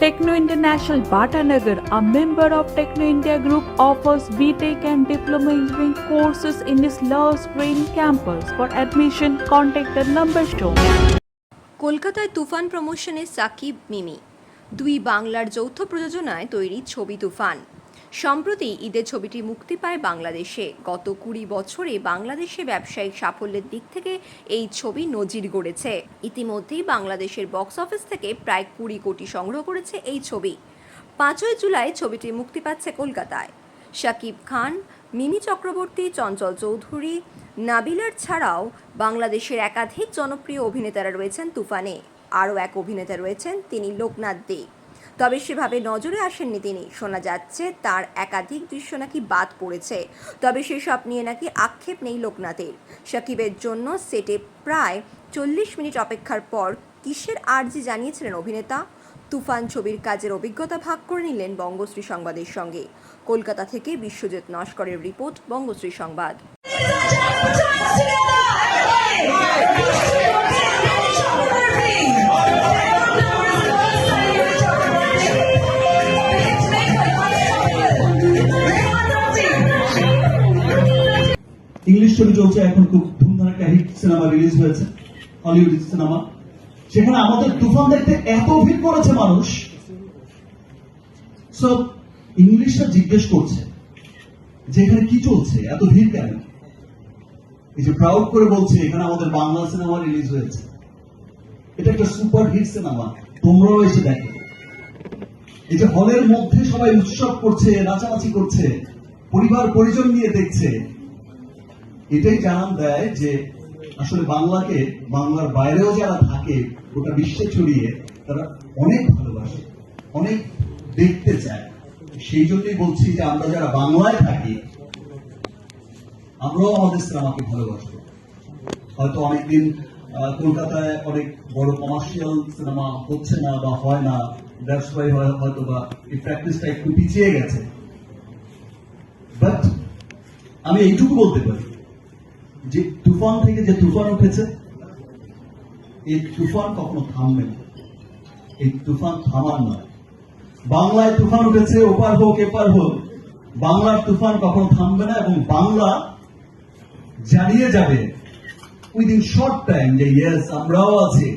Techno International Bhatanagar, a member of Techno India Group, offers BTEC and Diploma Engineering courses in its Love Spring campus. For admission, contact the number shown. কলকাতায় তুফান প্রমোশনে সাকিব মিমি দুই বাংলার যৌথ প্রযোজনায় তৈরি ছবি তুফান সম্প্রতি ঈদের ছবিটি মুক্তি পায় বাংলাদেশে। গত কুড়ি বছরে বাংলাদেশে ব্যবসায়িক সাফল্যের দিক থেকে এই ছবি নজির গড়েছে। ইতিমধ্যেই বাংলাদেশের বক্স অফিস থেকে প্রায় কুড়ি কোটি সংগ্রহ করেছে এই ছবি। পাঁচই জুলাই ছবিটি মুক্তি পাচ্ছে কলকাতায়। শাকিব খান, মিমি চক্রবর্তী, চঞ্চল চৌধুরী, নাবিলার ছাড়াও বাংলাদেশের একাধিক জনপ্রিয় অভিনেতারা রয়েছেন তুফানে। আরও এক অভিনেতা রয়েছেন, তিনি লোকনাথ দে। তবে সেভাবে নজরে আসেননি তিনি। শোনা যাচ্ছে, তার একাধিক দৃশ্য নাকি বাদ পড়েছে। তবে সেসব নিয়ে নাকি আক্ষেপ নেই লোকনাথের। সাকিবের জন্য সেটে প্রায় চল্লিশ মিনিট অপেক্ষার পর কিসের আর্জি জানিয়েছিলেন অভিনেতা? তুফান ছবির কাজের অভিজ্ঞতা ভাগ করে নিলেন বঙ্গশ্রী সংবাদের সঙ্গে। কলকাতা থেকে বিশ্বজিৎ নস্করের রিপোর্ট, বঙ্গশ্রী সংবাদ। ইংলিশ ছবি চলছে, এখন খুব ধুমধাম একটা হিট সিনেমা রিলিজ হয়েছে হলিউড সিনেমা সেখানে আমাদের তুফান দেখতে এত ভিড় করেছে মানুষ। সো ইংলিশটা জিজ্ঞেস করছে, যে এখানে কি চলছে? এত ভিড় কেন? এই যে প্রাউড করে বলছে, এখানে আমাদের বাংলা সিনেমা রিলিজ হয়েছে। এটা একটা সুপার হিট সিনেমা তোমরাও এসে দেখো। এই যে হলের মধ্যে সবাই উৎসব করছে, নাচানাচি করছে পরিবার পরিজন নিয়ে দেখছে। এটাই জানান দেয় যে আসলে বাংলাকে, বাংলার বাইরেও যারা থাকে, গোটা বিশ্বে ছড়িয়ে তারা অনেক ভালোবাসে, অনেক দেখতে চায়। সেই জন্যই বলছি যে আমরা যারা বাংলায় থাকি, আমরাও আমাদের সিনেমাকে ভালোবাসবো হয়তো অনেকদিন কলকাতায় অনেক বড় কমার্শিয়াল সিনেমা হচ্ছে না বা হয় না দ্যাটস ওয়াই হয়তো বা এই প্র্যাকটিসটা একটু পিছিয়ে গেছে। বাট আমি এইটুকু বলতে পারি। যে তুফান থেকে যে তুফান উঠেছে, এই তুফান কখনো থামবে না। এই তুফান থামার নয়। বাংলায় তুফান উঠেছে, ওপার হোক, এপার হোক, বাংলার তুফান কখনো থামবে না এবং বাংলা জানিয়ে যাবে উইদিন শর্ট টাইম যে ইয়েস আমরাও আছি।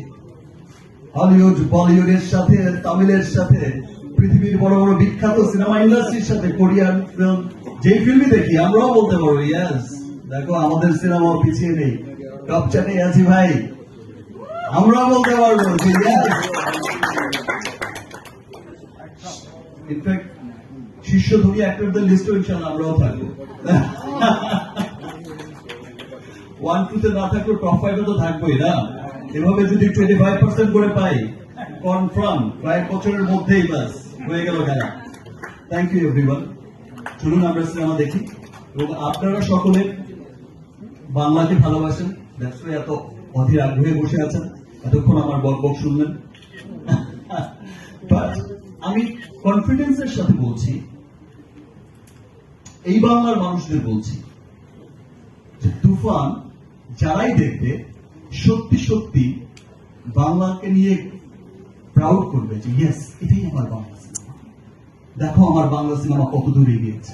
হলিউড বলিউডের সাথে, তামিলের সাথে, পৃথিবীর বড় বড় বিখ্যাত সিনেমা ইন্ডাস্ট্রির সাথে কোরিয়ান ফিল্ম যেই ফিল্মই দেখি, আমরাও বলতে পারব ইয়েস দেখো, আমাদের সিনেমা পিছিয়ে নেই। টপ চাটে আছি ভাই। আমরাও বলতে পারব। ইনফ্যাক্ট শীর্ষ ধনী অ্যাক্টরদের লিস্টও ইনশাল্লাহ আমরাও থাকব। ওয়ান টু তে না থাকলেও টপ ফাইভে তো থাকবোই না। এভাবে যদি টোয়েন্টি ফাইভ পার্সেন্ট করে পাই কনফার্ম কয়েক বছরের মধ্যেই বাস হয়ে গেল খেলা। থ্যাংক ইউ এভরিওয়ান চলুন আমরা সিনেমা দেখি। এবং আপনারা সকলে বাংলাকে ভালোবাসেন। এত অধীর আগ্রহে বসে আছেন। এতক্ষণ আমার বক শুনলেন। বাট আমি কনফিডেন্সের সাথে বলছি, এই বাংলার মানুষদের বলছি, যে তুফান যারাই দেখবে, সত্যি সত্যি বাংলাকে নিয়ে প্রাউড করবে যে ইয়েস এটাই আমার বাংলা সিনেমা দেখো, আমার বাংলা সিনেমা কত দূরে গিয়েছে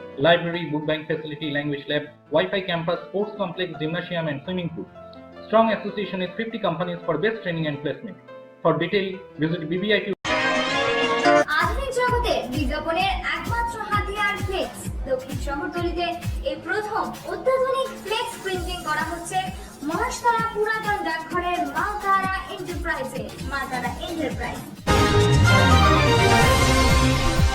library, book bank facility, language lab, Wi-Fi campus, sports complex, gymnasium, and swimming pool. Strong association with 50 companies for best training and placement. For detail, visit হচ্ছে মহাশতলা পুরাতন ডাকঘরের মা তারা এন্টারপ্রাইজে মা তারা এন্টারপ্রাইজ